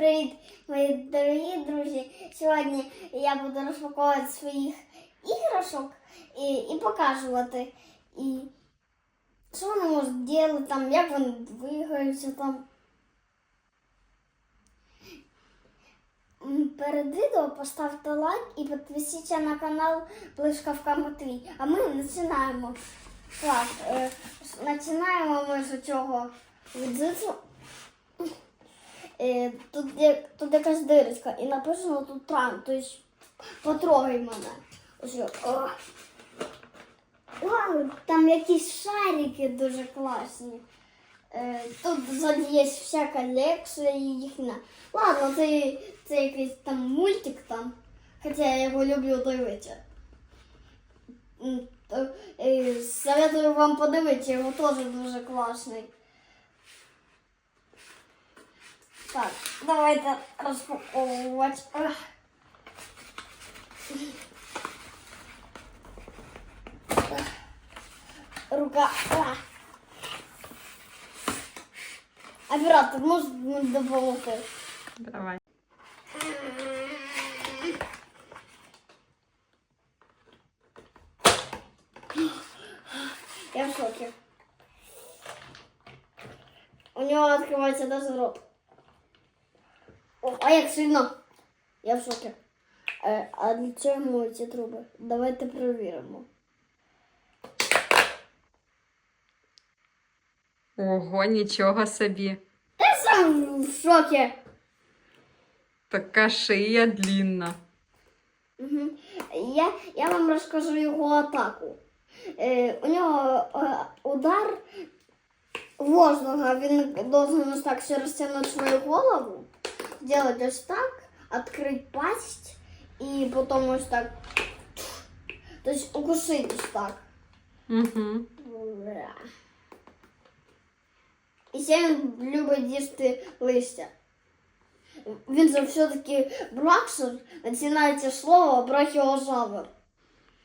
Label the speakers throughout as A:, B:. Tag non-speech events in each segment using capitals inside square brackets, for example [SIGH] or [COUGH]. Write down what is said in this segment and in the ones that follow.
A: Привіт, мої дорогі друзі. Сьогодні я буду розпаковувати своїх іграшок і, і показувати. І що вони можуть робити, там, як вони двигаються там. Перед відео поставте лайк і підпишіться на канал Блискавка Матвій. А ми починаємо. Так, е, починаємо ми з цього відзиту. Е, тут, є, тут якась дирочка і написано тут тран, тобто потрогай мене. Ось. о. Вау, там якісь шарики дуже класні. Е, тут ззаді є вся колекція їхня. Ладно, це, це якийсь там мультик там. Хоча я його люблю дивитися. Е, Советую вам подивитися, його теж дуже класний. Так, давайте розпаковувати. Ах. Рука. Ах. Оператор, може мені допомогти?
B: Давай.
A: Я в шокі. У нього відкривається навіть рот. О, а як сильно? Я в шокі. Е, а для чого ці труби? Давайте перевіримо.
B: Ого, нічого собі.
A: Я сам в шокі.
B: Така шия длінна.
A: Угу. Я, я вам розкажу його атаку. Е, у нього е, удар воздуха, він должен ось так все розтягнути свою голову, сделать ось так, открыть пасть і потім ось так. Тобто укусить ось так.
B: Угу.
A: Бля. І ще він любить їсти листя. Він же все-таки браксор, починається слово брахіозавр.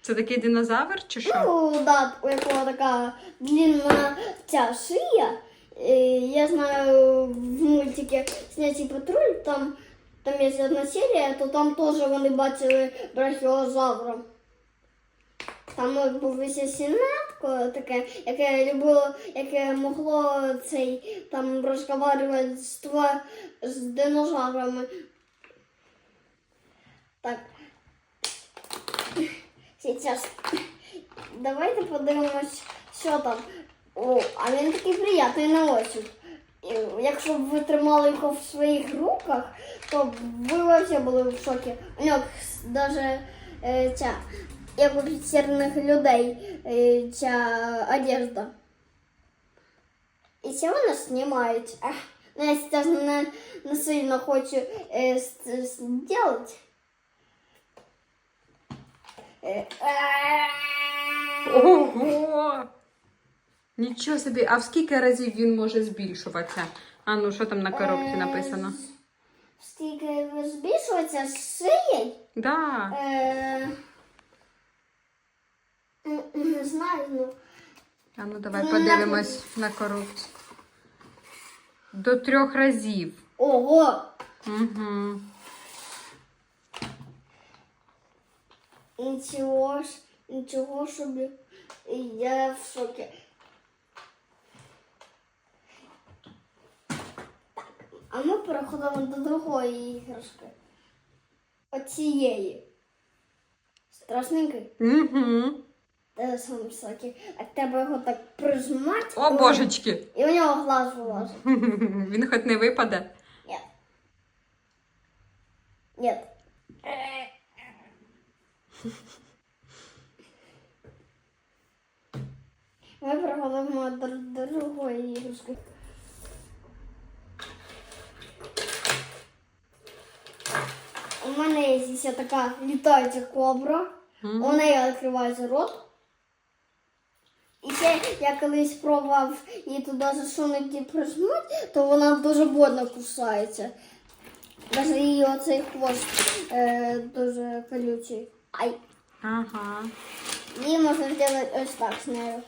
B: Це такий динозавр чи що?
A: Ну, да, у якого така длинна ця шия. Е, Я знаю в мультикі «Снятий патруль, там, там є одна серія, то там теж вони бачили брахіозавра. Там е, був сінатко таке, яке любило, яке могло цей там розмовляти з, тва- з динозаврами. Так. Сейчас. Давайте подивимось, що там. О, а він такий приятний на ощупь. Якщо б ви тримали його в своїх руках, то ви вообще були в шокі. У нього навіть е, ця, як у піцерних людей, е, ця одежда. І ще вона знімають. Ах, ну, я зараз не, не сильно хочу е, зробити. Е,
B: Ого! Нічого собі, а в скільки разів він може збільшуватися? А ну що там на коробці написано?
A: Скільки збільшується з шиєю?
B: Да.
A: Е, Не знаю, ну.
B: А ну давай
A: Ну,
B: подивимось на коробці. До трьох разів.
A: Ого!
B: Угу.
A: Нічого ж, нічого собі. Я в шокі. А ми переходимо до другої іграшки. Оцієї. Страшненький.
B: Угу.
A: Те сам високий. А треба його так прижимати.
B: О, божечки!
A: І у нього глаз вилазить. [LAUGHS]
B: Він хоч не випаде.
A: Нет. Нет. Ми переходимо до другої іграшки. У мене є ще така літаюча кобра. У неї відкривається рот. І ще я колись пробував її туди засунути і прижмуть, то вона дуже больно кусається. Навіть її оцей хвост е, дуже колючий. Ай.
B: Ага.
A: Її можна зробити ось так з нею.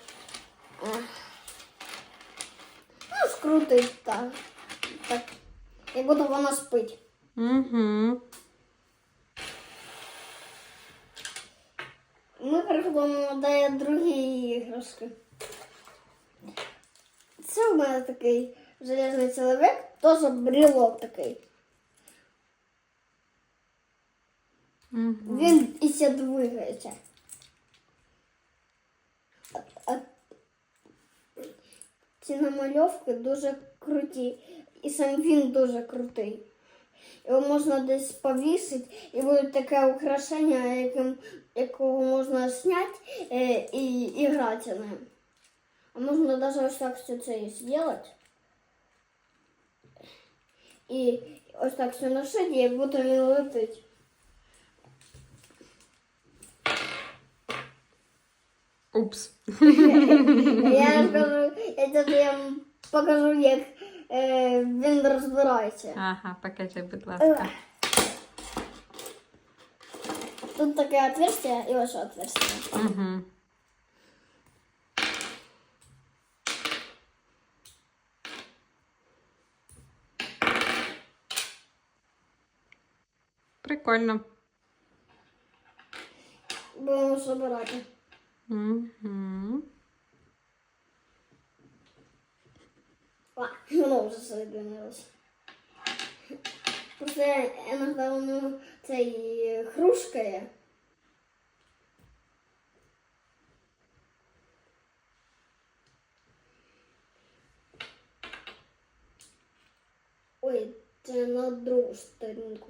A: Ну, скрутить так. так. як будто вона спить.
B: Угу.
A: Ми переходимо до другої іграшки. Це в мене такий железний чоловік, теж брілок такий.
B: Угу.
A: Він і ще двигається. А- а Ці намальовки дуже круті. І сам він дуже крутий. Його можна десь повісити, і буде таке украшення, яким, якого можна зняти е, і, і грати ним. А можна навіть ось так все це і зробити. І ось так все носити, і як будто він летить.
B: Упс. [LAUGHS]
A: Я скажу, я тобі вам покажу, як е, він розбирається.
B: Ага, покажи, будь ласка.
A: Тут таке отверстие і ось отверстие.
B: Угу. Прикольно.
A: Будемо забирати.
B: Угу.
A: А, воно вже соєдинилось. Просто я іноді воно цей хрушкає. Ой, це на другу сторінку.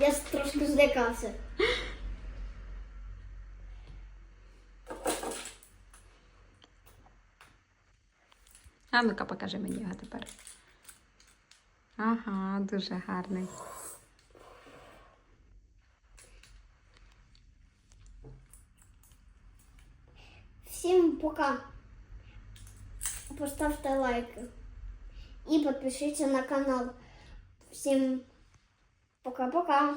A: Я с- трошки злякався.
B: А ну-ка, покажи мені його тепер. Ага, дуже гарний.
A: Всім пока. Поставте лайки. І підпишіться на канал. Всім пока-пока.